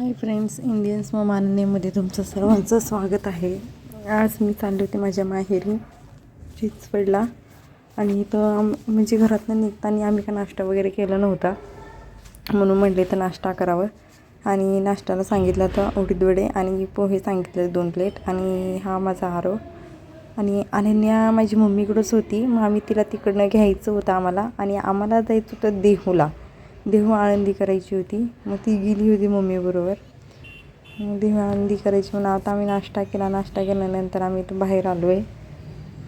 Hi friends Indians माननेमध्ये तुमचं सर्वांचं स्वागत आहे. आज मी चालले होते माझ्या माहेरी चिचवडला. आणि इथं आम म्हणजे घरातनं निघताना आम्ही का नाश्ता वगैरे केला नव्हता. म्हणून म्हटले तर नाश्ता करावं. आणि नाश्त्याला सांगितलं तर उडीद वडे आणि पोहे सांगितले दोन प्लेट आणि हा माझा आरो. आणि अनन्या माझी मम्मीकडंच होती. मग आम्ही तिला तिकडनं घ्यायचं होतं आम्हाला आणि आम्हाला जायचं होतं देहूला. देहू आळंदी करायची होती. मग ती गेली होती मम्मीबरोबर. मग देहू आळंदी करायची म्हणून आता आम्ही नाश्ता केला. नाश्ता केल्यानंतर आम्ही इथं बाहेर आलो आहे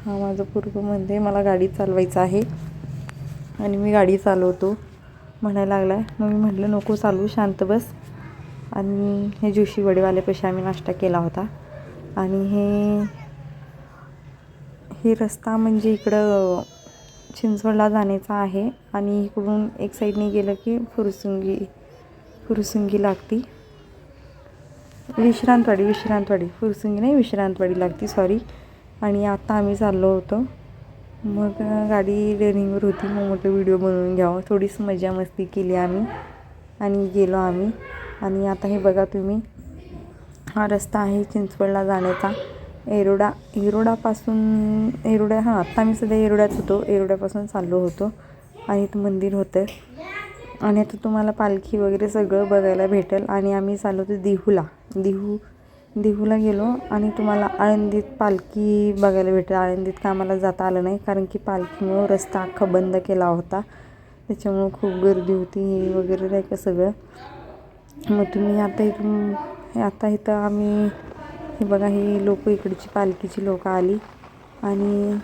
हा माझं पूर्व म्हणते मला गाडी चालवायचं आहे. आणि मी गाडी चालवतो. म्हणायला लागला मग मी म्हटलं नको चालू शांत बस. आणि हे जोशी वडेवाल्यापाशी आम्ही नाश्ता केला होता. आणि हे हे रस्ता म्हणजे इकडं चिंचवडला जाण्याचा आहे आणि इकडून एक साईडने गेलं की फुरसुंगी फुरसुंगी लागती. विश्रांतवाडी विश्रांतवाडी. फुरसुंगी नाही विश्रांतवाडी लागती सॉरी आणि आत्ता आम्ही चाललो होतो. मग गाडी रेनिंगवर होती मग म्हटलं व्हिडिओ बनवून घ्यावं. थोडीच मजा मस्ती केली आम्ही आणि गेलो आम्ही. आणि आता हे बघा तुम्ही हा रस्ता आहे चिंचवडला जाण्याचा. एरोडा एरोडापासून एरोडा हां आत्ता आम्ही सध्या एरोड्यात होतो. एरोड्यापासून चाललो होतो. आणि इथं मंदिर होतं आणि आता तुम्हाला पालखी वगैरे सगळं बघायला भेटेल. आणि आम्ही चाललो होतो दिहूला. दिहू देहूला गेलो. आणि तुम्हाला आळंदीत पालखी बघायला भेटेल. आळंदीत का आम्हाला जाता आलं नाही. कारण की पालखीमुळं रस्ता अख्खा बंद केला होता. त्याच्यामुळं खूप गर्दी होती. हे वगैरे नाही का सगळं. मग तुम्ही आता इथून आता इथं आम्ही हे बघा हे लोक इकडची पालखीची लोकं आली. आणि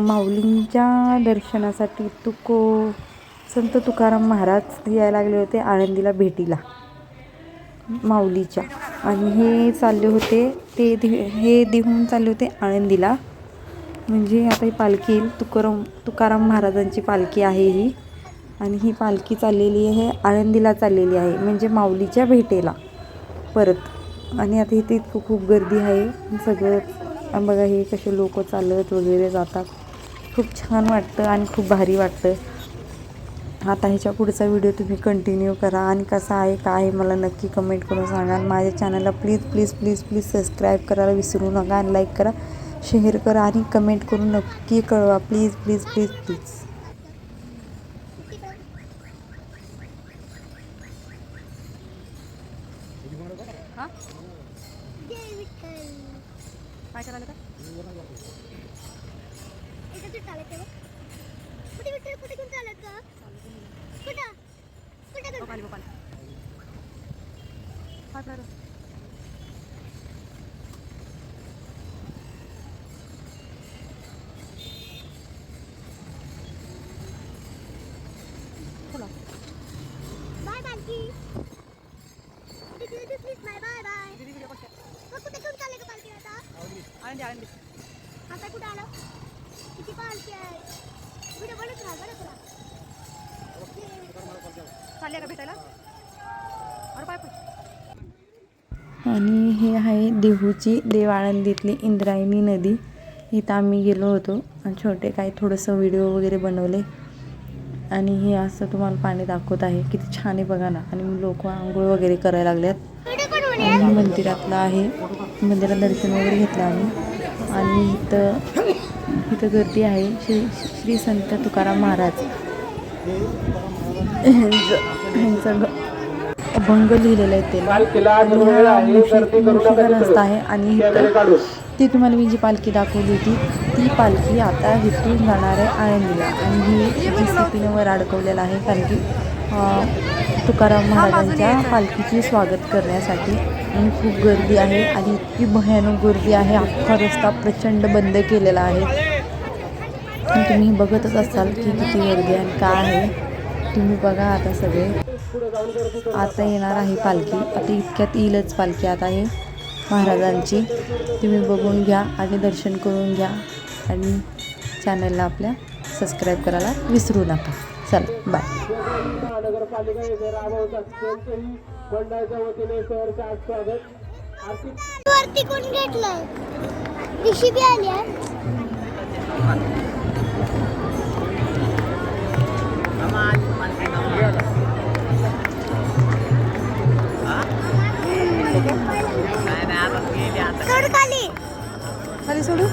माऊलींच्या दर्शनासाठी तुको संत तुकाराम महाराज यायला लागले होते आळंदीला भेटीला. माऊलीच्या. आणि हे चालले होते ते दि हे देहून चालले होते आळंदीला. म्हणजे आता ही पालखी तुकाराम तुकाराम महाराजांची पालखी आहे ही. आणि ही पालखी चाललेली आहे आळंदीला चाललेली आहे. म्हणजे माऊलीच्या भेटेला. परत. आणि आता इथे इतकं खूप गर्दी आहे. सगळं बघा हे कसे लोक चालत वगैरे जातात. खूप छान वाटतं आणि खूप भारी वाटतं. आता ह्याच्या पुढचा व्हिडिओ तुम्ही कंटिन्यू करा. आणि कसा आहे काय आहे मला नक्की कमेंट करून सांगा. आणि माझ्या चॅनलला please please please please subscribe करायला विसरू नका आणि लाईक करा. शेअर करा आणि कमेंट करून नक्की कळवा. प्लीज प्लीज प्लीज प्लीज का इकडे चालत आहे बघ. कुठे विठ्ठल कुठे घेऊन चालत का आणि हे आहे देहूची देवाळंदीतली इंद्रायणी नदी. इथं आम्ही गेलो होतो आणि छोटे काही थोडंसं व्हिडिओ वगैरे बनवले. आणि हे असं तुम्हाला पाणी दाखवत आहे. किती छान आहे बघा ना. आणि लोक आंघोळ वगैरे करायला लागल्यात. आणि मंदिरातलं आहे. मंदिरात दर्शन वगैरे घेतलं आम्ही. आणि इथं इथं गर्दी आहे. श्री श्री संत तुकाराम महाराज. अभंग लिहिलेलं आहे. रस्ता आहे. आणि ती तुम्हाला मी जी पालखी दाखवली होती ती पालखी आता इथून जाणार आहे आळंदीला. आणि ही जी सीपीनं वर अडकवलेलं आहे कारण की तुकाराम महाराजांच्या पालखीचे स्वागत करण्यासाठी. आणि खूप गर्दी आहे आणि इतकी भयानक गर्दी आहे. अख्खा रस्ता प्रचंड बंद केलेला आहे. तुम्ही बघतच असाल की किती गर्दी आणि काय आहे. तुम्ही बघा आता सगळे. आता येणार आहे पालखी. आता इतक्यात येईलच पालखी आता आहे महाराजांची. तुम्ही बघून घ्या आणि दर्शन करून घ्या. आणि चॅनलला आपल्या सबस्क्राईब करायला विसरू नका. चला बाय महानगरपालिका येथे राबवत असलेली मंडळाच्या वतीने सहर्ष आज स्वागत आर्थिक वरती कोण घेतलंय? ऋषी बी आली आहे वाटते का सोड खाली. खाली सोडू?